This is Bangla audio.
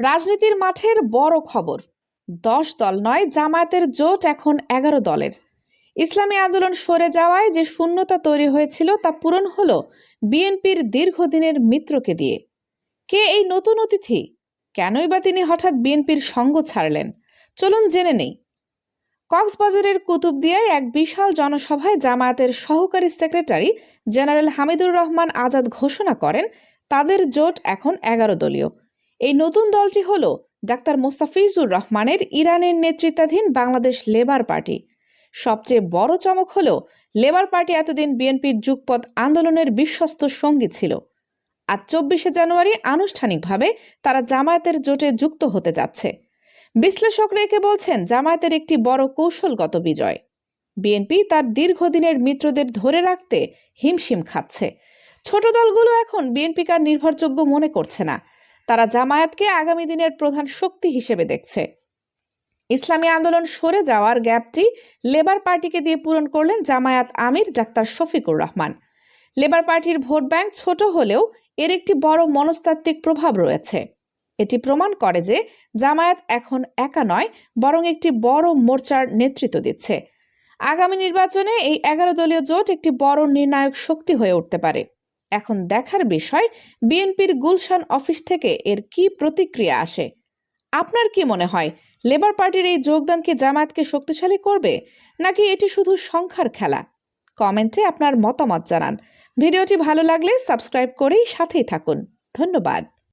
রাজনীতির মাঠের বড় খবর। দশ দল নয়, জামায়াতের জোট এখন এগারো দলের। ইসলামী আন্দোলন সরে যাওয়ায় যে শূন্যতা তৈরি হয়েছিল তা পূরণ হল বিএনপির দীর্ঘদিনের মিত্রকে দিয়ে। কে এই নতুন অতিথি? কেনই বা তিনি হঠাৎ বিএনপির সঙ্গ ছাড়লেন? চলুন জেনে নেই। কক্সবাজারের কুতুবদিয়ায় এক বিশাল জনসভায় জামায়াতের সহকারী সেক্রেটারি জেনারেল হামিদুর রহমান আজাদ ঘোষণা করেন, তাদের জোট এখন এগারো দলীয়। এই নতুন দলটি হল ডাক্তার মোস্তাফিজুর রহমানের ইরানের নেতৃত্বাধীন বাংলাদেশ লেবার পার্টি। সবচেয়ে বড় চমক হল, লেবার পার্টি এতদিন বিএনপির যুগপৎ আন্দোলনের বিশ্বস্ত সঙ্গী ছিল। আর চব্বিশে জানুয়ারি আনুষ্ঠানিকভাবে তারা জামায়াতের জোটে যুক্ত হতে যাচ্ছে। বিশ্লেষকরা একে বলছেন, জামায়াতের একটি বড় কৌশলগত বিজয়। বিএনপি তার দীর্ঘদিনের মিত্রদের ধরে রাখতে হিমশিম খাচ্ছে। ছোট দলগুলো এখন বিএনপিকে নির্ভরযোগ্য মনে করছে না। তারা জামায়াতকে আগামী দিনের প্রধান শক্তি হিসেবে দেখছে। ইসলামী আন্দোলন সরে যাওয়ার গ্যাপটি লেবার পার্টিকে দিয়ে পূরণ করলেন জামায়াত আমির ডাক্তার শফিকুর রহমান। লেবার পার্টির ভোট ব্যাংক ছোট হলেও এর একটি বড় মনস্তাত্ত্বিক প্রভাব রয়েছে। এটি প্রমাণ করে যে জামায়াত এখন একা নয়, বরং একটি বড় মোর্চার নেতৃত্ব দিচ্ছে। আগামী নির্বাচনে এই এগারো দলীয় জোট একটি বড় নির্ণায়ক শক্তি হয়ে উঠতে পারে। এখন দেখার বিষয়, বিএনপির গুলশান অফিস থেকে এর কি প্রতিক্রিয়া আসে? আপনার কি মনে হয়, লেবার পার্টির এই যোগদান কি জামায়াতকে শক্তিশালী করবে, নাকি এটি শুধু সংখ্যার খেলা? কমেন্টে আপনার মতামত জানান। ভিডিওটি ভালো লাগলে সাবস্ক্রাইব করেই সাথেই থাকুন। ধন্যবাদ।